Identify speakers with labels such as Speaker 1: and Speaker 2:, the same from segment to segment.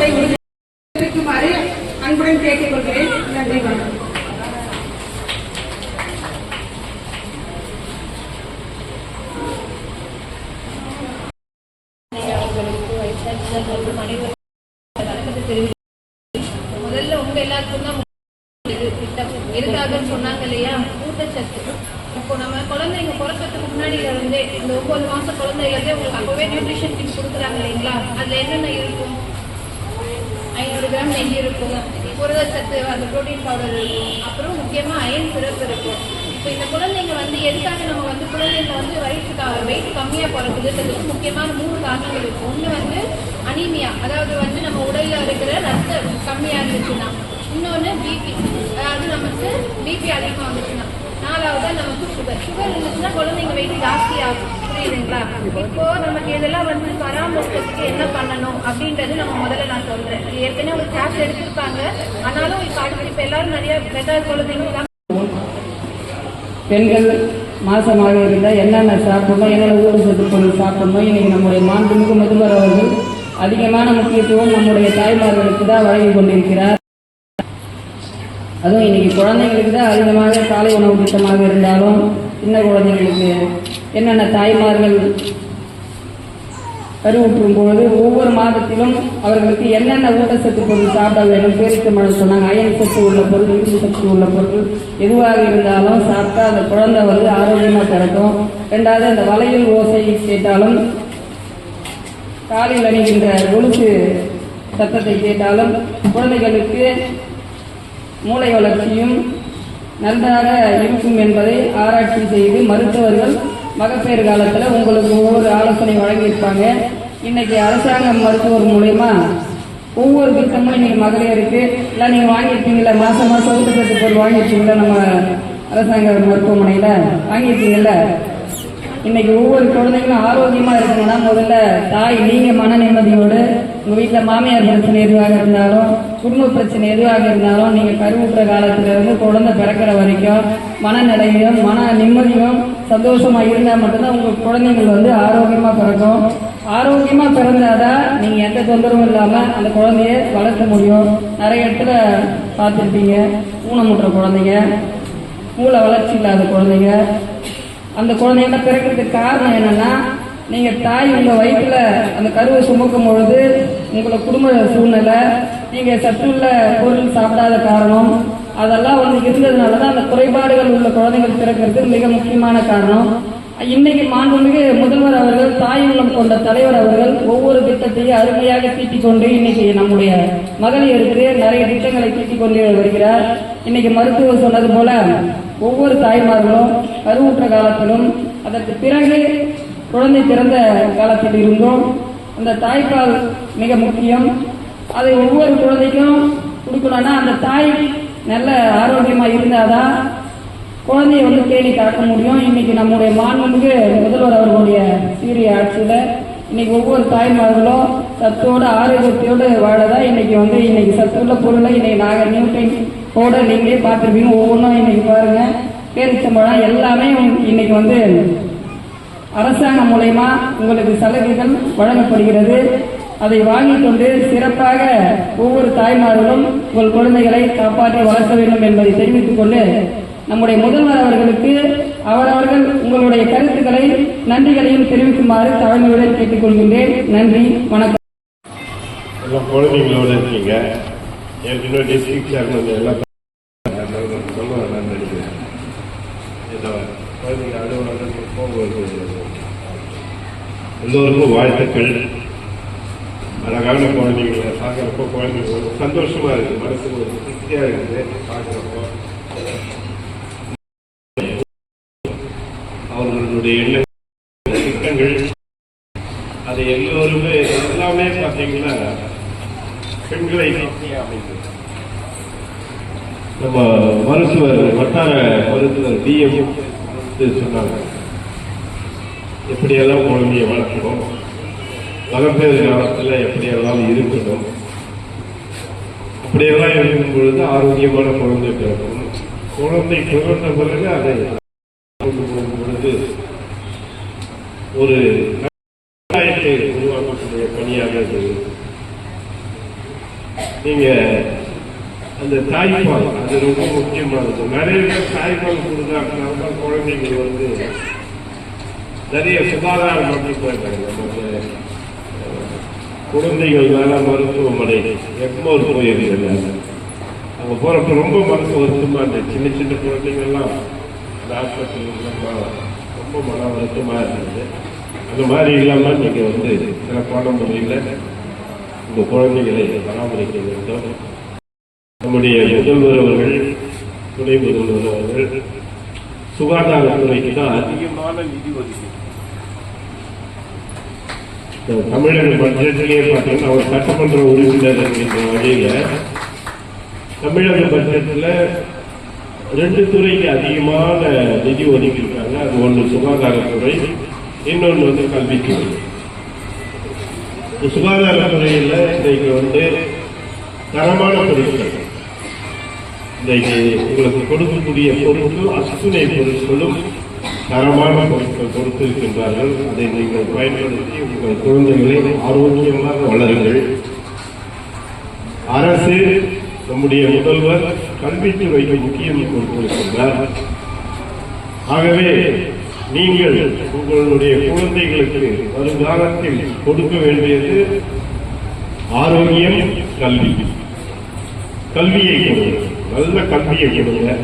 Speaker 1: அதை விடுவிக்குமாறு அன்புடன் கேட்டுக்கொள்கிறேன். நன்றி வணக்கம்.
Speaker 2: முதல்ல உங்க எல்லாருக்கும் தான் திட்டம். சொன்னாங்க இல்லையா? ஊட்டச்சத்து. இப்போ நம்ம குழந்தைங்க பிறக்கிறதுக்கு முன்னாடியில இருந்தே இந்த ஒன்பது மாசம் குழந்தையில உங்களுக்கு அப்பவே நியூட்ரிஷன் கிட் கொடுக்குறாங்க இல்லைங்களா? அதுல என்னென்ன இருக்கும்? கிராம் நெய் இருக்கும். புரதச்சத்து அந்த புரோட்டீன் பவுடர் இருக்கும். அப்புறம் முக்கியமாக அயன் சிறப்பு இருக்கும். இப்போ இந்த குழந்தைங்க வந்து எதுக்காக நம்ம வந்து குழந்தைங்க வந்து வயிற்றுக்காக வெயிட் கம்மியாக போகிறதுக்கு முக்கியமான மூணு காரணங்கள் இருக்கும். ஒன்று வந்து அனீமியா அதாவது வந்து நம்ம உடலில் இருக்கிற ரத்தம் கம்மியாக இருந்துச்சுன்னா. இன்னொன்று பிபி அதாவது நமக்கு பிபி அதிகமாக இருந்துச்சுன்னா நாலாவது நமக்கு சுகர் சுகர் இருந்துச்சுன்னா குழந்தைங்க வெயிட் ஜாஸ்தி ஆகும். புரியுதுங்களா இப்போ நமக்கு இதெல்லாம் வந்து பராமரிக்கிறதுக்கு என்ன பண்ணணும் அப்படின்றது நம்ம முதல்ல நான் சொல்றேன். ஏற்கனவே ஒரு கிளாஸ் எடுத்திருப்பாங்க. ஆனாலும் இப்போ அடுத்து இப்போ எல்லாரும் நிறைய பெட்டர் குழந்தைங்க
Speaker 3: பெண்கள் மாசமாக இருந்தால் என்னென்ன சாப்பிடணும் என்னென்ன ஊட்டச்சத்து பொருள் சாப்பிடணும் இன்னைக்கு நம்முடைய மாண்புமிகு முதல்வர் அவர்கள் அதிகமான முக்கியத்துவம் நம்முடைய தாய்மார்களுக்கு தான் வழங்கி கொண்டிருக்கிறார். அதுவும் இன்னைக்கு குழந்தைங்களுக்கு தான் அதிகமாக காலை உணவு திட்டமாக இருந்தாலும் சின்ன குழந்தைங்களுக்கு என்னென்ன தாய்மார்கள் கருவுற்றும் பொழுது ஒவ்வொரு மாதத்திலும் அவர்களுக்கு என்னென்ன ஊட்டச்சத்து பொருள் சாப்பிட வேண்டும் பேரிச்சம்பழம் சொன்னாங்க. அயன் சத்து உள்ள பொருள் இரும்பு சத்து உள்ள பொருள் எதுவாக இருந்தாலும் சாப்பிட்டா அந்த குழந்தை வந்து ஆரோக்கியமாக பிறக்கும் ரெண்டாவது அந்த வளையல் ஓசை கேட்டாலும் காலில் அணிகின்ற கொலுசு சத்தத்தை கேட்டாலும் குழந்தைகளுக்கு மூளை வளர்ச்சியும் நன்றாக இருக்கும் என்பதை ஆராய்ச்சி செய்து மருத்துவர்கள் மகப்பேறு காலத்தில் உங்களுக்கு ஒவ்வொரு ஆலோசனை வழங்கியிருப்பாங்க. இன்னைக்கு அரசாங்கம் மருத்துவர் மூலயமா ஒவ்வொரு திட்டமும் இன்னைக்கு மகளிருக்கு. இல்லை நீங்கள் வாங்கியிருப்பீங்களா மாதம் மாதம் ஊட்டச்சத்து பொருள் வாங்கியிருக்கீங்களா நம்ம அரசாங்க மருத்துவமனையில்? வாங்கியிருக்கீங்களா இன்னைக்கு ஒவ்வொரு குழந்தைங்களும் ஆரோக்கியமா இருக்கணும்னா முதல்ல தாய் நீங்க மன நிம்மதியோடு உங்க வீட்டில் மாமியார் பிரச்சனை எதுவாக இருந்தாலும் குடும்ப பிரச்சனை எதுவாக இருந்தாலும் நீங்க கருவுற்ற காலத்துல இருந்து குழந்தை பிறக்கிற வரைக்கும் மனநிலையும் மன நிம்மதியும் சந்தோஷமா இருந்தா மட்டும்தான் உங்க குழந்தைங்கள் வந்து ஆரோக்கியமா பிறக்கும். ஆரோக்கியமா பிறந்தாதான் நீங்க எந்த தொந்தரவும் இல்லாம அந்த குழந்தைய வளர்க்க முடியும். நிறைய இடத்துல பார்த்துருப்பீங்க ஊனமுற்ற குழந்தைங்க மூளை வளர்ச்சி இல்லாத குழந்தைங்க அந்த குழந்தைகள்லாம் பிறக்கிறதுக்கு காரணம் என்னன்னா நீங்கள் தாய் உங்கள் வயிற்றில் அந்த கருவை சுமக்கும் பொழுது உங்களோட குடும்ப சூழ்நிலை நீங்கள் சத்துள்ள பொருள் சாப்பிடாத காரணம் அதெல்லாம் வந்து இருந்ததுனால தான் அந்த குறைபாடுகள் உள்ள குழந்தைகள் பிறக்கிறது மிக முக்கியமான காரணம். இன்னைக்கு மாண்புமிகு முதல்வர் அவர்கள் தாய் உள்ளம் கொண்ட தலைவர் அவர்கள் ஒவ்வொரு திட்டத்தையும் அருமையாக தீட்டிக் கொண்டு இன்னைக்கு நம்முடைய மகளிருக்கு நிறைய திட்டங்களை தீட்டிக் கொண்டு வருகிறார். இன்னைக்கு மருத்துவர் சொன்னது போல ஒவ்வொரு தாய்மார்களும் கருவுற்ற காலத்திலும் அதற்கு பிறகு குழந்தை பிறந்த காலத்தில் இருந்தும். அந்த தாய்ப்பால் மிக முக்கியம். அதை ஒவ்வொரு குழந்தைக்கும் கொடுக்கணும்னா அந்த தாய் நல்ல ஆரோக்கியமாக இருந்தாதான் குழந்தையை வந்து தேடி காக்க முடியும். இன்னைக்கு நம்முடைய மாண்புமிகு முதல்வர் அவர்களுடைய சீரிய ஆட்சியில் இன்னைக்கு ஒவ்வொரு தாய்மார்களும் சத்தோட ஆரோக்கியத்தோடு வாழதான் இன்னைக்கு வந்து இன்னைக்கு சத்துள்ள பொருளை இன்னைக்கு நாங்கள் நியூட்டன் ஓட நீங்களே பார்த்துருப்பீங்க. ஒவ்வொன்றும் இன்னைக்கு பாருங்க. பேரிச்சம்பழம் எல்லாமே இன்னைக்கு வந்து அரசாங்கம் மூலயமா உங்களுக்கு சலுகைகள் வழங்கப்படுகிறது. அதை வாங்கி கொண்டு சிறப்பாக ஒவ்வொரு தாய்மார்களும் உங்கள் குழந்தைகளை காப்பாற்றி வளர்க்க வேண்டும் என்பதை தெரிவித்துக் கொண்டு நம்முடைய முதல்வர் அவர்களுக்கு அவரவர்கள் உங்களுடைய கருத்துக்களை நன்றிகளையும் தெரிவிக்குமாறு தலைமையுடன் கேட்டுக்கொள்கின்றேன். நன்றி வணக்கம்.
Speaker 4: எல்லாம் குழந்தைங்களோட இருக்கீங்க. ஏற்கனவே டிஸ்ட்ரிக்ட் சேர்மன் எல்லாம் ரொம்ப நான் நினைக்கிறேன். குழந்தைங்க அலுவலகம் போகும்போது எல்லோருக்கும் வாழ்த்துக்கள். அழகான குழந்தைங்களை பார்க்குறப்போ குழந்தைங்க ஒரு சந்தோஷமா இருக்கு மனசுக்கு ஒரு திருப்தியா இருக்குது பார்க்குறப்போ. அவர்களுடைய எண்ணங்கள் திட்டங்கள் அது எல்லோருமே எல்லாமே பார்த்தீங்கன்னா பெண்களை அமைந்தது. நம்ம மருத்துவர் வட்டார மருத்துவர் டிஎம் சொன்னாங்க எப்படியெல்லாம் குழந்தைய வளர்க்கணும்? மகப்பேறு காலத்தில் எப்படியெல்லாம் இருக்கணும்? அப்படியெல்லாம் இருக்கும் பொழுது ஆரோக்கியமான குழந்தை பிறக்கணும் குழந்தை பிறந்த பிறகு அதை கொண்டு போகணும் ஒரு சமுதாயத்தை உருவாக்கக்கூடிய பணியாக இருந்தது நீங்க அந்த தாய்ப்பால் அது ரொம்ப முக்கியமானது. நிறைய பேர் தாய்ப்பால் கொடுக்குறாங்க குழந்தைங்க வந்து நிறைய சுகாதாரம் மருத்துவர்கள் போயிருக்காங்க நம்ம குழந்தைகள் நல மருத்துவமனை எக்மோர் போயிருந்தேன் அங்கே போறப்ப ரொம்ப மனசு வருத்தமா இருந்துச்சு. சின்ன சின்ன குழந்தைங்கள்லாம் டாக்டர் ரொம்ப மன வருத்தமா இருந்தது. அந்த மாதிரி இல்லாம நீங்க வந்து சிறப்பான முறையில் உங்க குழந்தைகளை பராமரிக்க வேண்டும். நம்முடைய முதல்வர் அவர்கள் துணை முதல்வர் அவர்கள் சுகாதாரத்துறைக்கு தான் அதிகமான நிதி ஒதுக்கீடு. தமிழக பட்ஜெட்லயே பார்த்தீங்கன்னா அவர் சட்டமன்ற உறுப்பினர் என்கின்ற வகையில தமிழக பட்ஜெட்ல ரெண்டு துறைக்கு அதிகமான நிதி ஒதுக்கியிருக்காங்க ஒன்று சுகாதாரத்துறை இன்னொன்று வந்து கல்வித்துறை. இந்த சுகாதாரத்துறையில் இன்றைக்கு வந்து தரமான பொருட்கள். இன்றைக்கு உங்களுக்கு கொடுக்கக்கூடிய பொருட்கள் அத்துணை பொருட்களும் தரமான பொருட்கள் கொடுத்திருக்கின்றார்கள். அதை நீங்கள் பயன்படுத்தி உங்கள் குழந்தைகளை ஆரோக்கியமாக வளருங்கள். அரசு நம்முடைய முதல்வர் கல்வித்துறைக்கு முக்கியம் கொடுத்திருக்கின்றார். ஆகவே நீங்கள் உங்களுடைய குழந்தைகளுக்கு வருங்காலத்தில் கொடுக்க வேண்டியது ஆரோக்கியம் கல்வி. கல்வியை கொடுங்க. நல்ல கல்வியை கொடுங்க.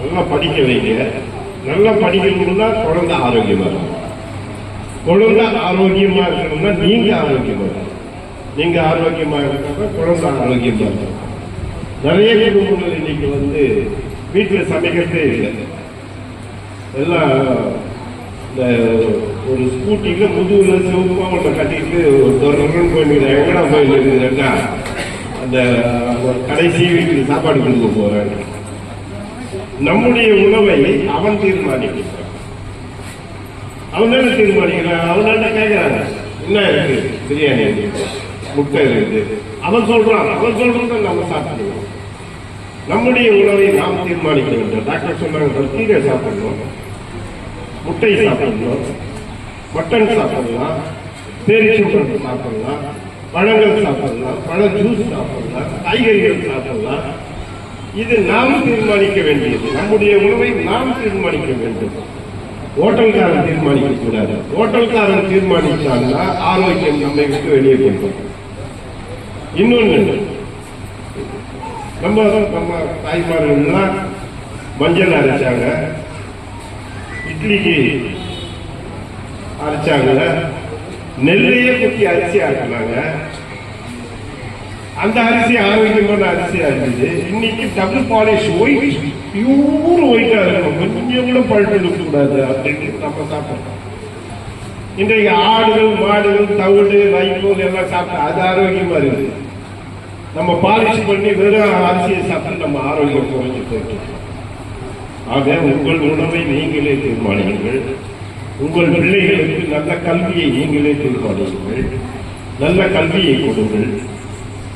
Speaker 4: நல்லா படிக்க வைங்க. நல்லா படிக்கணும்னா குழந்தை ஆரோக்கியமா இருக்கும். குழந்தை ஆரோக்கியமா இருக்கணும்னா நீங்க ஆரோக்கியமா இருக்கணும். நீங்க ஆரோக்கியமா இருக்கா குழந்தை ஆரோக்கியமா இருக்கும் நிறைய குடும்பங்கள் இன்னைக்கு வந்து வீட்டில் சமைக்கிறதே இல்லை. எல்லாம் இந்த ஒரு ஸ்கூட்டியில் முதுகுல சிவப்பாக ஒன்றை கட்டிட்டு ஒரு தொடர்ந்து போயிருக்கிற எங்கடா போயிருக்குதுன்னா அந்த கடைசி வீட்டுக்கு சாப்பாடு கொடுக்க போகிறாங்க நம்முடைய உணவை அவன் தீர்மானிக்கிறான். அவன் தானே தீர்மானிக்கிறான்? அவன் கேட்கிறாங்க என்ன இருக்கு? பிரியாணி இருக்கு முட்டை இருக்கு. அவன் சொல்றான். அவன் சொல்றத நம்ம சாப்பிடுவோம் நம்முடைய உணவை நாம் தீர்மானிக்க வேண்டும் டாக்டர் சொன்னாங்க கீரை சாப்பிடணும் முட்டை சாப்பிடணும் மட்டன் சாப்பிடலாம் பேரிச்சம்பழம் சாப்பிடலாம் பழங்கள் சாப்பிடலாம் பழ ஜூஸ் சாப்பிடலாம் காய்கறிகள் சாப்பிடலாம். இது நாம் தீர்மானிக்க வேண்டியது. நம்முடைய உணவை நாம் தீர்மானிக்க வேண்டும். ஹோட்டல்காரன் தீர்மானிக்க கூடாது. ஹோட்டல்காரன் தீர்மானிச்சான்னா ஆரோக்கியம் நம்மை விட்டு வெளியே போயிடும் இன்னொன்று நம்ம நம்ம தாய்மார்கள்லாம் மஞ்சள் அரைச்சாங்க. இட்லிக்கு அரைச்சாங்க. நெல்லையே குத்தி அரிசி ஆக்கினாங்க. அந்த அரிசி ஆரோக்கியமான அரிசியா இருந்தது. இன்னைக்கு டபுள் பாலிஷ் ஒயிட் பியூர் ஒயிட்டா இருக்கும் கொஞ்சம் கூட பழுப்பு இருக்கக்கூடாது அப்படின்னு நம்ம சாப்பிடுறோம். இன்றைக்கு ஆடுகள் மாடுகள் தவிடு வைக்கோல் எல்லாம் சாப்பிட்டா அது ஆரோக்கியமா இருக்குது. நம்ம பாலிஷ் பண்ணி வெறும் அரிசியை சாப்பிட்டு நம்ம ஆரோக்கியம் குறைஞ்சு போயிட்டு ஆக உங்கள் உணவை நீங்களே தீர்மானியுங்கள். உங்கள் பிள்ளைகளுக்கு நல்ல கல்வியை நீங்களே தீர்மானியுங்கள். நல்ல கல்வியை கொடுங்கள்.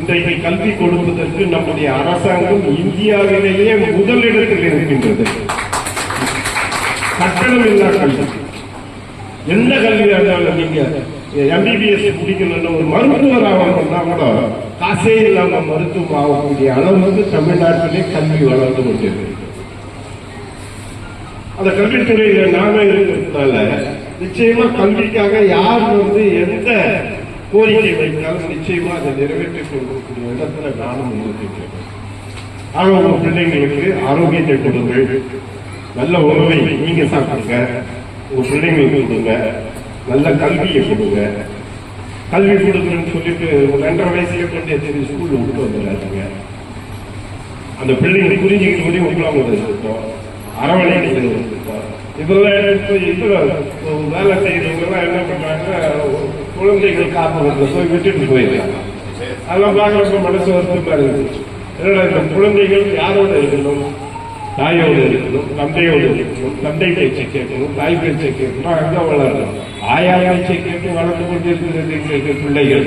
Speaker 4: இன்றைக்கு கல்வி கொடுப்பதற்கு நம்முடைய அரசாங்கம் இந்தியாவிலேயே முதலிடத்தில் இருக்கின்றது. கட்டணம் இல்லா கல்வி. எந்த கல்வியாக இருந்தாலும் நீங்க எம்பிபிஎஸ் முடிக்கணும்னு ஒரு மருத்துவர் ஆகணும்னா கூட காசே இல்லாம மருத்துவம் ஆகக்கூடிய அளவுக்கு தமிழ்நாட்டிலே கல்வி வளர்ந்து கொண்டிருக்கு. அந்த கல்வித்துறையில நாம இருக்கிறதுனால நிச்சயமா கல்விக்காக யார் வந்து எந்த கோரிக்கை வைத்தாலும் நிச்சயமா அதை நிறைவேற்றிக் கொள்ளக்கூடிய இடத்துல நானும் இருக்கின்றேன் ஆக உங்க பிள்ளைங்களுக்கு ஆரோக்கியத்தை கொடுங்கள் நல்ல உணவை நீங்க சாப்பிடுங்க. உங்க பிள்ளைங்களுக்கு கொடுங்க. நல்ல கல்வியை கொடுங்க. கல்வி கொடுக்குறேன்னு சொல்லிட்டு ஒரு ரெண்டரை வயசுலேயே கொண்டு சரி ஸ்கூல்ல விட்டு வந்துடாதீங்க அந்த பிள்ளைங்க புரிஞ்சுக்கிட்டு போது உங்களாம் இருக்கும் அரவணைக்கிறது இருக்கும் இதெல்லாம் எடுத்து இதுல வேலை செய்யறவங்க என்ன பண்ணாங்க குழந்தைகள் காப்பகத்தில் போய் விட்டுட்டு போயிருக்காங்க அதெல்லாம் பார்க்குறப்ப மனசு வருத்தமாக இருக்குது என்னடா இந்த குழந்தைகள் யாரோட இருக்கணும்? தாயோடு இருக்கணும் தந்தையோடு இருக்கணும் தந்தை பேச்சை கேட்கணும் தாய் பேச்சை கேட்கணும் அங்கே வளரணும். ஆயா கேட்டு வளர்ந்து கொண்டிருக்கிறது எங்களுக்கு பிள்ளைகள்.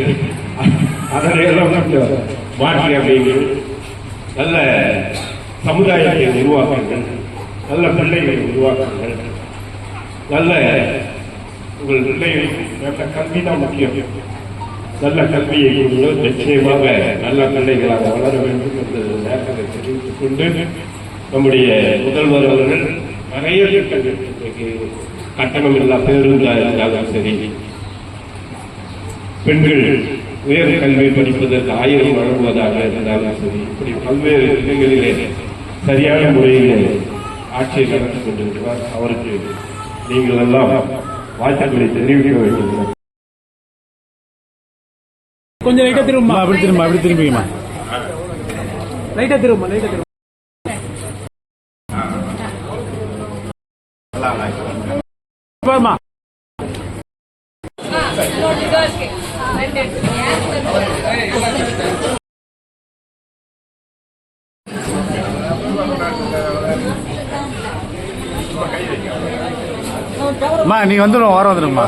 Speaker 4: அதனையெல்லாம் மாற்றி அமைங்கள் நல்ல சமுதாயத்தை உருவாக்குங்கள். நல்ல பிள்ளைகளை உருவாக்குங்கள். நல்ல உங்கள் பிள்ளைகளுக்கு நல்ல கல்வி தான் முக்கியம். நல்ல கல்வியை கொடுங்கள். நிச்சயமாக நல்ல பிள்ளைகளாக வளர வேண்டும் என்று நேரத்தை தெரிவித்துக் கொண்டு நம்முடைய முதல்வர் அவர்கள் நிறைய திட்டங்கள் இன்றைக்கு கட்டணம் இல்லா பேருந்தாக இருந்தாலும் சரி. பெண்கள் உயர் கல்வி படிப்பதற்கு ஆயிரம் வழங்குவதாக இருந்தாலும் சரி இப்படி பல்வேறு இடங்களிலே சரியான முறையில் ஆட்சியை நடத்தி கொண்டிருக்கிறார். அவருக்கு நீங்கள் எல்லாம் வாழ்த்துக்களை தெரிவிக்க வேண்டும்
Speaker 5: கொஞ்சம் லைட்டா திரும்பமா? அப்படி திரும்ப அப்படி திரும்பிக்கமா லைட்டா திரும்ப லைட்டா திரும்ப அம்மா நீ வந்துடும் வாரம் வந்துடுங்கம்மா